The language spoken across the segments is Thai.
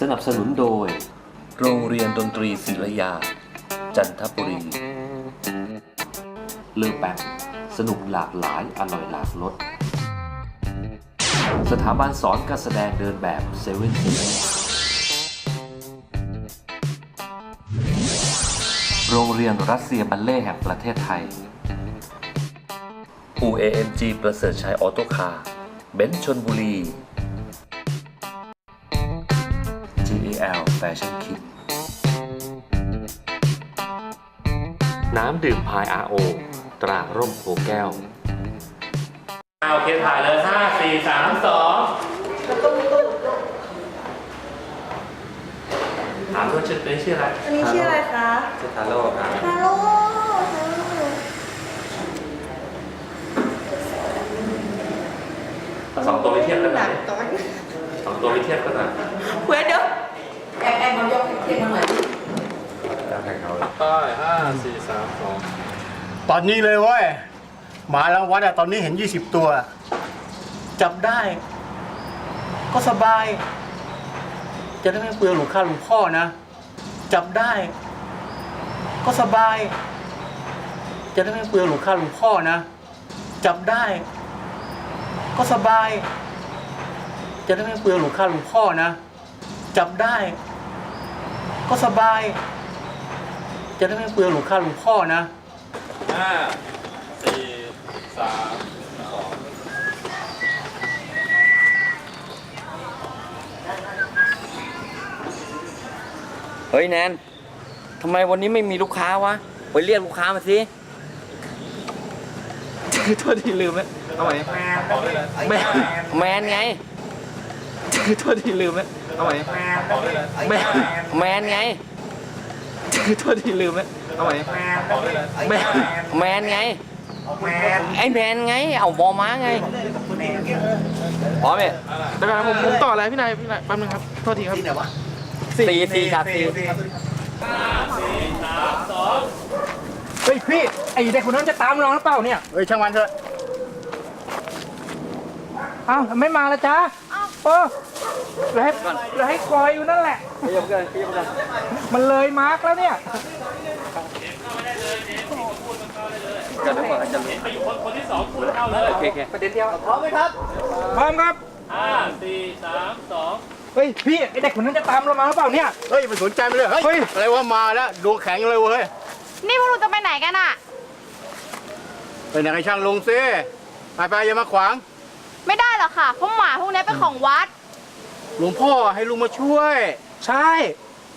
สนับสนุนโดย โรงเรียนดนตรีศิลยา จันทบุรี เลือแปงสนุกหลากหลายอร่อยหลากรสสถาบันสอนการแสดงเดินแบบเซเว่นทีโรงเรียนรัสเซียบัลเล่แห่งประเทศไทย UAMG ประเสริฐชัยออโต้คาร์เบนชนบุรี GEL Fashion Kit น้ำดื่มพาย RO ตราร่มโพแก้วโอเคถ่ายเลยห้าสี่สามสองถามว่าชื่อนี้ชื่ออะไรอันนี้ชื่ออะไรคะชื่อทาโร่ครับฮัลโหลสองตัวไปเทียบกันหหน่นัอยกตอนสองตัวไปเทียบกันหน่อย เว้ยเดี๋ยวแอบแเก็บมาหน่อยห้าป้ายห้าสี่สามสองตอนนี้เลยเว้ยหมาแล้ววัดอะตอนนี้เห็น 20 ตัว จับได้ ก็สบาย จะได้ไม่เปลืองหลวงข้าหลวงพ่อนะ จับได้ ก็สบาย จะได้ไม่เปลืองหลวงข้าหลวงพ่อนะ จับได้ ก็สบาย จะได้ไม่เปลืองหลวงข้าหลวงพ่อนะ จับได้ ก็สบาย จะได้ไม่เปลืองหลวงข้าหลวงพ่อนะห้าสี่สามสองเฮ้ยแนนทำไมวันนี้ไม่มีลูกค้าวะ ไปเรียกลูกค้ามาสิ โทษทีลืมไหมเอาใหม่แมนแมนไง โทษทีลืมไหม เอาใหม่แมนแมนไงโทษทีลืมไหมเอาใหม่แมนแมนไงไอ้แมนไง เอาบอม้าไงพร้อมไหมเดี๋ยวก่อนผมผมต่ออะไรพี่นายพี่นายแป๊บนึงครับโทษทีครับสี่สี่ครับสี่เฮ้ยพี่ไอ้เด็กคนนั้นจะตามเราหรือเปล่าเนี่ยเฮ้ยช่างมันเถอะอ้าวไม่มาแล้วจ้าเออ เลยให้เลยให้คอยอยู่นั่นแหละ ขยับกันขยับกันมันเลยมาร์กแล้วเนี่ย จะรู้ว่าจะรู้ไปอยู่คนคนที่สองคุณเข้าเลยโอเคโอเคประเด็นเดียวพร้อมไหมครับพร้อมครับ ห้าสี่สามสองเฮ้ยพี่ไอเด็กคนนั้นจะตามเรามาหรือเปล่าเนี่ย เฮ้ยไปสนใจมันเลยเฮ้ยอะไรว่ามาแล้วดวงแข็งเลยเว้ยนี่พวกเราจะไปไหนกันอะไปไหนให้ช่างลงซิไปไปอย่ามาขวาง ไม่ได้หรอกค่ะเพราะหมาพวกนี้เป็นของวัด หลวงพ่อให้ลุงมาช่วย ใช่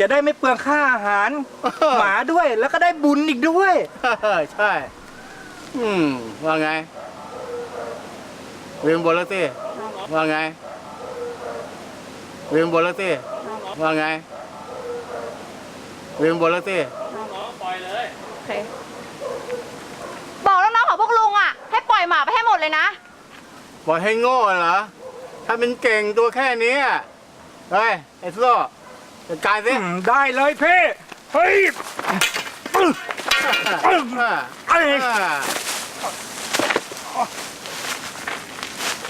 จะได้ไม่เปลืองค่าอาหาร หมาด้วยแล้วก็ได้บุญอีกด้วย ใช่ อืม ว่าไงเรียนบนแล้วสิว่าไงเรียนบนแล้วสิว่าไงเรียนบนแล้วสิปล่อยเลยบอกน้องๆของพวกลุงอะให้ปล่อยหมาไปให้หมดเลยนะบอกให้โง่เหรอ ถ้าเป็นเก่งตัวแค่นี้อะเฮ้ยไอ้โซ่จัดการสิอืมได้เลยพี่เฮ้ยอ่าเอ้ยอ่า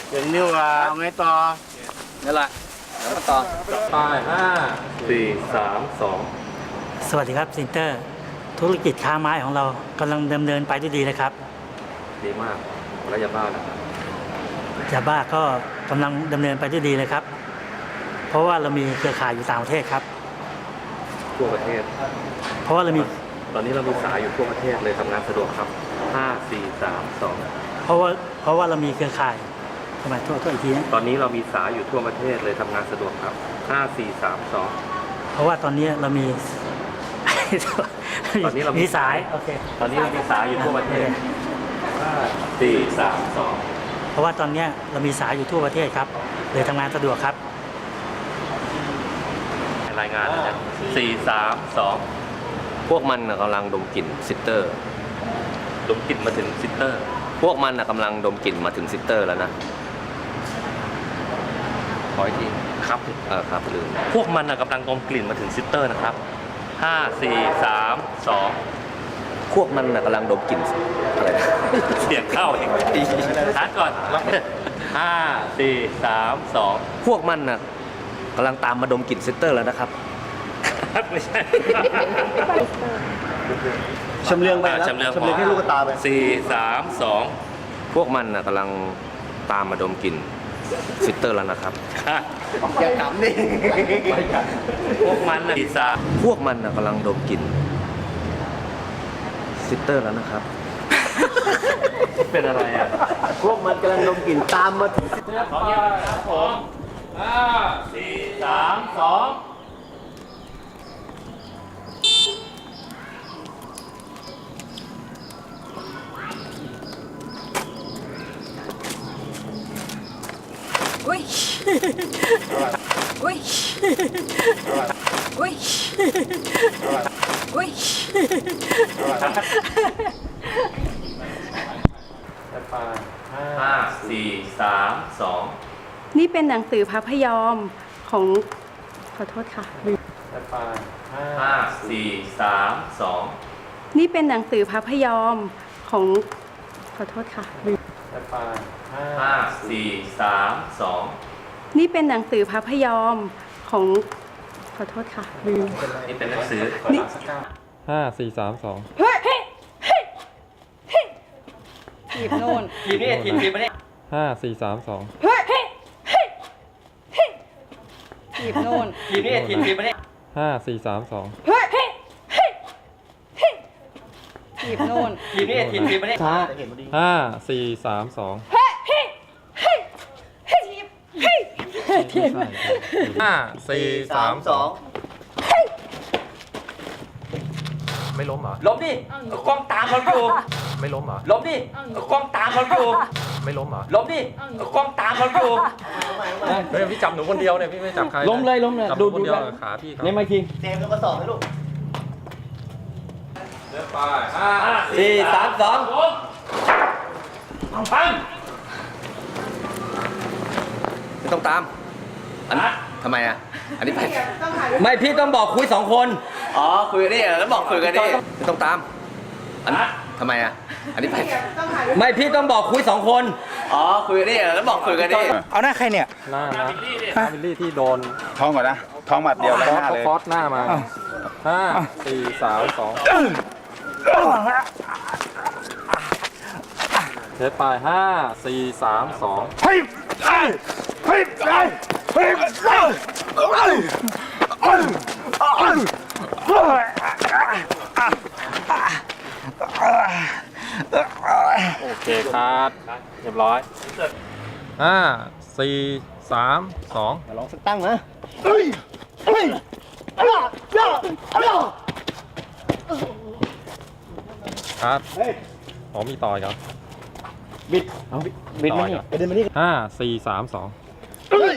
เดี๋ยวนี้ว่าเอาไงต่อนั่นแหละแล้วมาต่อป้ายห้าสี่สามสองสวัสดีครับซินเตอร์ ธุรกิจค้าไม้ของเรากำลังดำเนินไปด้วยดีนะครับดีมาก แล้วยาบ้านะครับยาบ้าก็ กำลังดำเนินไปด้วยดีเลยครับ เพราะว่าเรามีเครือข่ายอยู่ต่างประเทศครับ ทั่วประเทศ เพราะว่าเรามีตอนนี้เรามีสายอยู่ทั่วประเทศเลยทำงานสะดวกครับห้าสี่สามสองเพราะว่าเพราะว่าเรามีเครือข่ายทำไมโทษโทษอีกทีนะตอนนี้เรามีสายอยู่ทั่วประเทศเลยทำงานสะดวกครับห้าสี่สามสองเพราะว่าตอนนี้เรามีตอนนี้เรามีมีสายโอเคตอนนี้เรามีสายอยู่ทั่วประเทศห้าสี่สามสอง เพราะว่าตอนนี้เรามีสายอยู่ทั่วประเทศครับเลยทำงานสะดวกครับรายงานนะครับสี่สามสองพวกมันน่ะกำลังดมกลิ่นซิสเตอร์ ดมกลิ่นมาถึงซิสเตอร์ พวกมันน่ะกำลังดมกลิ่นมาถึงซิสเตอร์แล้วนะ ขออีกทีครับ เออครับลืม พวกมันนะกำลังดมกลิ่นมาถึงซิสเตอร์นะครับห้าสี่สามสอง พวกมันน่ะกำลังดมกลิ่นอะไรนะ เสียงเข้าเองชาร์จก่อนห้าสี่สามสองพวกมันน่ะกำลังตามมาดมกลิ่นเซตเตอร์แล้วนะครับ ไม่ใช่ชำเลืองไปอ่าแล้วชำเลืองชำเลืองให้ลูกตาไปสี่สามสองพวกมันน่ะกำลังตามมาดมกลิ่นซิสเตอร์แล้วนะครับ ค่ะอย่าขำดิพวกมันนะสี่สามพวกมันน่ะกำลังดมกลิ่น ซิสเตอร์แล้วนะครับ เป็นอะไรอะ พวกมันกำลังดมกลิ่นตามมาถึงสองเดียวครับผมห้าสี่สามสองอุ้ยอุ้ย อุ้ยอุ้ยห้าสี่สามสองนี่เป็นหนังสือพระพยอมของขอโทษค่ะห้าสี่สามสองนี่เป็นหนังสือพระพยอมของขอโทษค่ะห้าสี่สามสองนี่เป็นหนังสือพระพยอมของ ขอโทษค่ะลืมนี่เป็นหนังสือนี่ห้าสี่สามสองเฮ้ยเฮ้ยเฮ้ยถีบโน่นทีมนี่ทีมทีมนี่ห้าสี่สามสองเฮ้ยเฮ้ยเฮ้ยถีบโน่นทีมนี่ทีมทีมนี่ห้าสี่สามสองเฮ้ยเฮ้ยเฮ้ยถีบโน่นทีมนี่ทีบทีมนี่ห้าสี่สามสอง ทีบห้าสี่สามสองไม่ล้มเหรอ ล้มดิกล้องตามเราอยู่ ไม่ล้มเหรอ ล้มดิกล้องตามเราอยู่ ไม่ล้มเหรอ ล้มดิกล้องตามเราอยู่เฮ้ยพี่จับหนูคนเดียวเนี่ยพี่ไม่จับใครล้มเลยล้มเลยจับหดูนูคนดูเดียวแล้วขาพี่เขาในไมค์คิงเจมส์ก็สอบให้ลูกไปห้าสี่สามสองปั้งไม่ต้องตาม อันทำไมอะ อันนี้ไป ไม่พี่ต้องบอกคุยสองคน อ๋อ คุยกันดิแล้วบอกคุยกันดิไม่ต้องตาม อันทำไมอะ อันนี้ไป ไม่พี่ต้องบอกคุยสองคน อ๋อ คุยกันดิแล้วบอกคุยกันดิ เอาหน้าใครเนี่ย หน้านะหน้าบิลลี่ที่โดน ท้องก่อนนะ ท้องหมัดเดียวแล้วคอหสน้าเลยคอสหน้ามาห้าสี่สามสองเทปไปห้าสี่สามสองเฮ้ยเฮ้ยเฮ้ย เฮ้ยเฮ้ยเฮ้ยเฮ้ยเฮ้ยโอเคครับเรียบร้อยห้าสี่สามสองลองสักตั้งนะเฮ้ยเฮ้ยครับอ๋อมีต่ออีกครับบิดเอาบิดบิดมานี่เดินมานี่ห้าสี่สามสองเฮ้ยเฮ้ย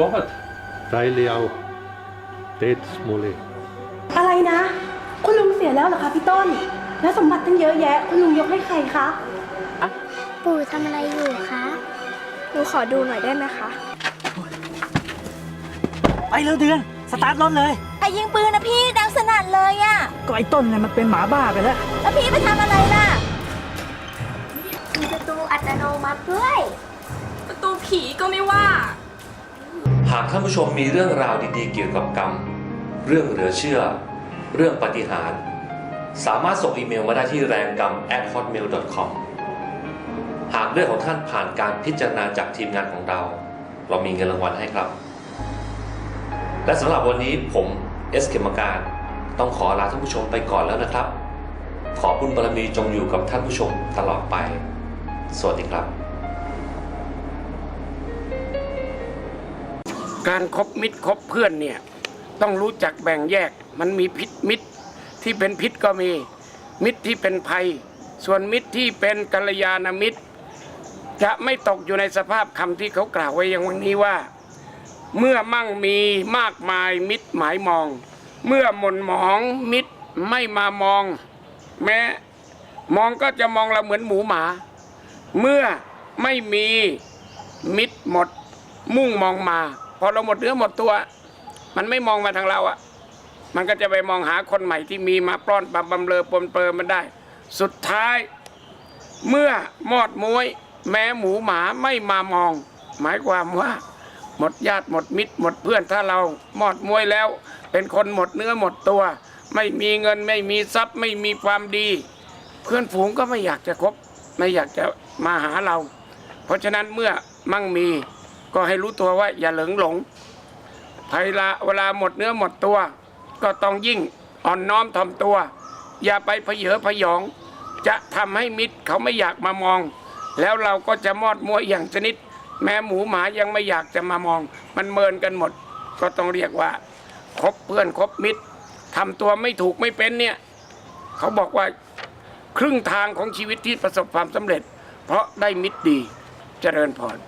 god ไรเลียวเดดสโมเลอะไรนะ คุณลุงเสียแล้วเหรอคะพี่ต้น แล้วสมบัติตั้งเยอะแยะ คุณลุงยกให้ใครคะ ปู่ทำอะไรอยู่คะ หนูขอดูหน่อยได้ไหมคะ ไปเร็วเดือน สตาร์ทรถเลย แต่ยิงปืนนะพี่ดังสนั่นเลยอะก็ไอ้ต้นเนี่ยมันเป็นหมาบ้าไปแล้ว แล้วพี่ไปทำอะไรล่ะ มีประตูอัตโนมัติด้วย ประตูผีก็ไม่ว่า หากท่านผู้ชมมีเรื่องราวดีๆ เกี่ยวกับกรรม เรื่องเหลือเชื่อ เรื่องปาฏิหารย์สามารถส่งอีเมลมาได้ที่แรงกรรม at hotmail com หากเรื่องของท่านผ่านการพิจารณาจากทีมงานของเรา เรามีเงินรางวัลให้ครับ และสำหรับวันนี้ผมเอสเขมการ ต้องขอลาท่านผู้ชมไปก่อนแล้วนะครับ ขอบุญบารมีจงอยู่กับท่านผู้ชมตลอดไป สวัสดีครับ การคบมิตรคบเพื่อนเนี่ยต้องรู้จักแบ่งแยกมันมีพิษมิตรที่เป็นพิษก็มีมิตรที่เป็นภัย ส่วนมิตรที่เป็นกัลยาณมิตร จะไม่ตกอยู่ในสภาพคำที่เขากล่าวไว้อย่างวันนี้ว่า เมื่อมั่งมีมากมายมิตรหมายมอง เมื่อหม่นหมองมิตรไม่มามอง แม้มองก็จะมองเราเหมือนหมูหมา เมื่อไม่มีมิตรหมดมุ่งมองมา พอเราหมดเนื้อหมดตัว มันไม่มองมาทางเราอะมันก็จะไปมองหาคนใหม่ที่มีมาปล้อนบำบำเลอปนเปื้อนมันได้ สุดท้าย เมื่อมอดมวย แม้หมูหมาไม่มามอง หมายความว่า หมดญาติหมดมิตร หมดเพื่อนถ้าเรามอดมวยแล้ว เป็นคนหมดเนื้อหมดตัว ไม่มีเงินไม่มีทรัพย์ไม่มีความดี เพื่อนฝูงก็ไม่อยากจะคบ ไม่อยากจะมาหาเรา เพราะฉะนั้นเมื่อมั่งมี ก็ให้รู้ตัวว่าอย่าเหลงหลงเวลาเวลาหมดเนื้อหมดตัว ก็ต้องยิ่งอ่อนน้อมถ่อมตัว อย่าไปเพเยอพยอง จะทำให้มิตรเขาไม่อยากมามอง แล้วเราก็จะมอดมัวอย่างชนิด แม้หมูหมายังไม่อยากจะมามอง มันเมินกันหมด ก็ต้องเรียกว่าคบเพื่อนคบมิตรทำตัวไม่ถูกไม่เป็นเนี่ยเขาบอกว่าครึ่งทางของชีวิตที่ประสบความสำเร็จ เพราะได้มิตรดีเจริญพร